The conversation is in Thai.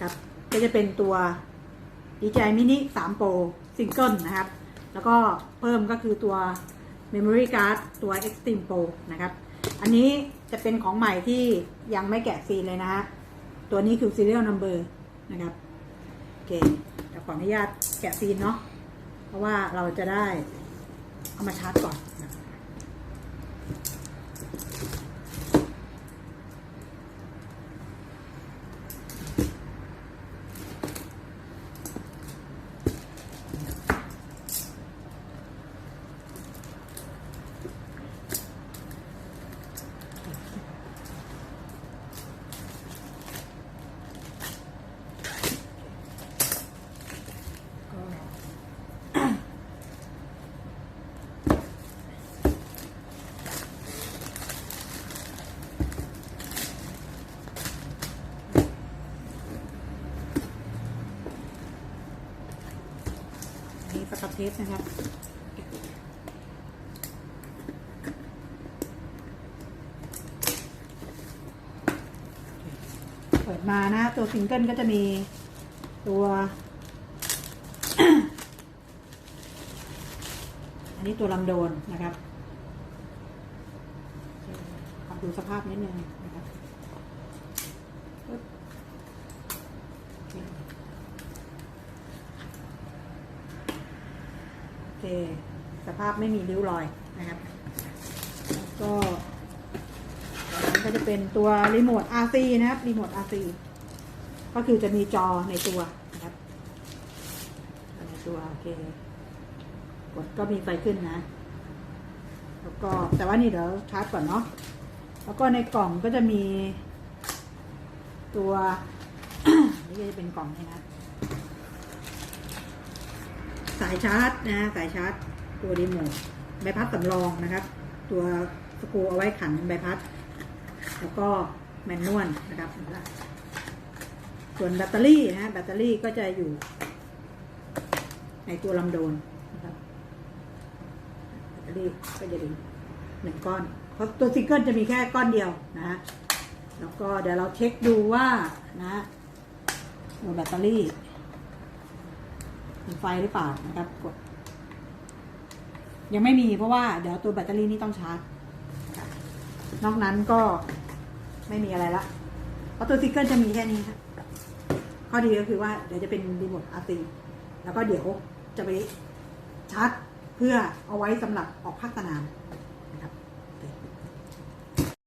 ครับ ก็จะเป็นตัว DJI Mini 3 Pro Single นะครับ แล้วก็เพิ่มก็คือตัว Memory Card ตัว Extreme Pro นะครับ อันนี้จะเป็นของใหม่ที่ยังไม่แกะซีนเลยนะฮะ ตัวนี้คือ Serial Number นะครับ โอเคเดี๋ยวขออนุญาตแกะซีนเนาะ เพราะว่าเราจะได้เอามาชาร์จก่อนนะครับ อันนี้สกับเทปนะครับเปิดมานะ ตัวซิงเกิลก็จะมีตัวอันนี้ตัวลำโดนนะครับขอดูสภาพนิดนึงนะครับโอเค โอ เค สภาพไม่มีริ้วรอยนะครับก็อันนั้นก็จะเป็นตัวรีโมท RC นะครับรีโมท RC ก็คือจะมีจอในตัวนะครับในตัวโอเคกดก็มีไฟขึ้นนะ แล้วก็แต่ว่านี่เดี๋ยวชาร์จก่อนเนาะแล้วก็ในกล่องก็จะมี ตัวนี่จะเป็นกล่องนี่นะ สายชาร์จนะสายชาร์จตัวรีโมทใบพัดสำรองนะครับ ตัวสกูเอาไว้ขันใบพัด แล้วก็แมนนวลนะครับส่วนแบตเตอรี่นะแบตเตอรี่ก็จะอยู่ ในตัวลำโดนนะครับแบตเตอรี่ก็จะดีหนึ่งก้อน เพราะตัวซิงเกิลจะมีแค่ก้อนเดียวนะฮะแล้วก็เดี๋ยวเราเช็คดูว่านะตัวแบตเตอรี่ ไฟหรือเปล่านะครับกด ยังไม่มีเพราะว่าเดี๋ยวตัวแบตเตอรี่นี่ต้องชาร์จ นอกนั้นก็ไม่มีอะไรละเพราะตัวซิกเกิลจะมีแค่นี้ครับข้อดีก็คือว่าเดี๋ยวจะเป็นรีโมทอาร์ตีแล้วก็เดี๋ยวจะไปชาร์จเพื่อเอาไว้สำหรับออกภาคสนาม